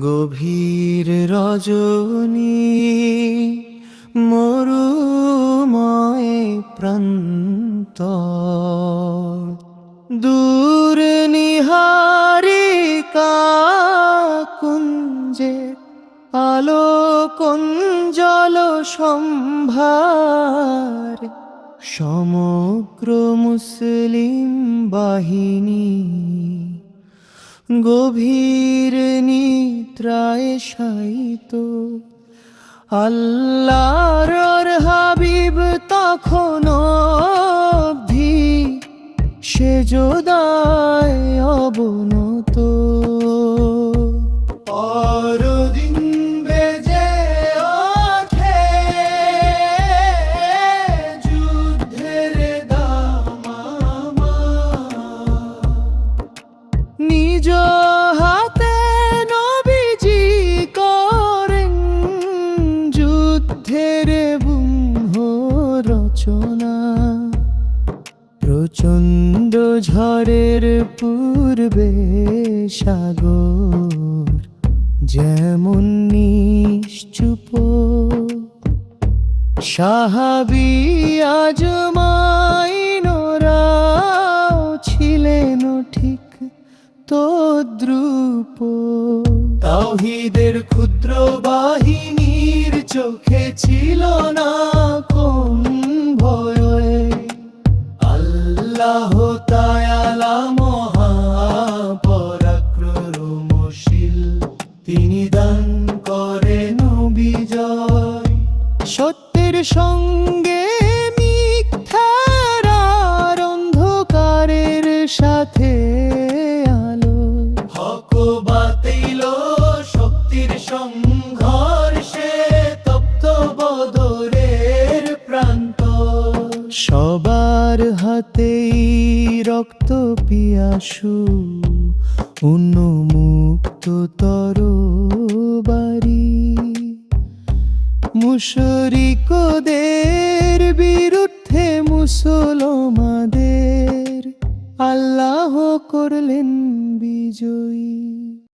গভীর রজনী মরুময় প্রান্ত দূর নিহারিকা কুঞ্জে আলো কুঞ্জল সম্ভার সমগ্র মুসলিম বাহিনী গভীর নিদ্রায় শায়িত। আল্লাহর হাবিব তখন অবধি সে যোদায় অবনত নিজ হাতে নবীজি করেন যুদ্ধের বুম্ভ রচনা প্রচণ্ড ঝড়ের পূর্বে সাগর যেমন নিশ্চুপ। সাহাবি আজমাইনরাও ছিলেন ঠিক তদ্রুপ। তাওহিদের ক্ষুদ্র বাহিনীর চোখে ছিল না কোন ভয় আল্লাহ তায়ালা মহাপরাক্রমশীল তিনি দান করেন বিজয়। সত্যের সঙ্গে সংঘর্ষে তপ্ত বদরের প্রান্ত। সবার হাতেই রক্ত পিয়াসু, উন্মুক্ত তরবারি। মুশরিকদের বিরুদ্ধে মুসলমাদের আল্লাহ করলেন বিজয়ী।